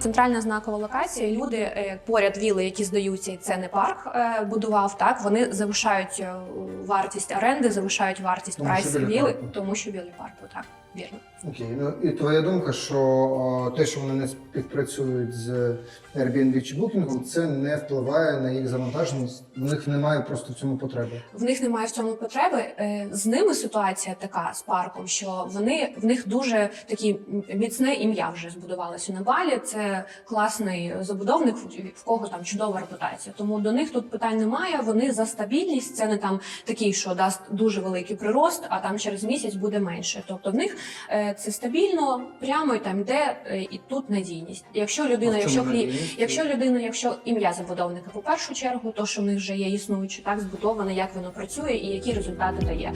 Центральна знакова локація. Люди е, поряд віли, які здаються, і це не парк е, будував. Так вони завишають е, вартість оренди, завишають вартість Тому прайсу віли, тому що біля парку. Так вірно. Окей, ну і твоя думка, що о, те, що вони не співпрацюють з Airbnb чи Booking, це не впливає на їх завантаженість. В них немає просто в цьому потреби. В них немає в цьому потреби. З ними ситуація така з парком, що вони в них дуже такі міцне ім'я вже збудувалося на балі. Це класний забудовник, в- кого там чудова репутація. Тому до них тут питань немає. Вони за стабільність. Це не там такий, що дасть дуже великий прирост, а там через місяць буде менше. Тобто в них е, це стабільно, прямо і там йде е, і тут надійність. Якщо людина, якщо клі... Якщо людина, якщо ім'я забудовника по першу чергу, то що в них вже є існуюче, так збудоване, як воно працює і які результати дає.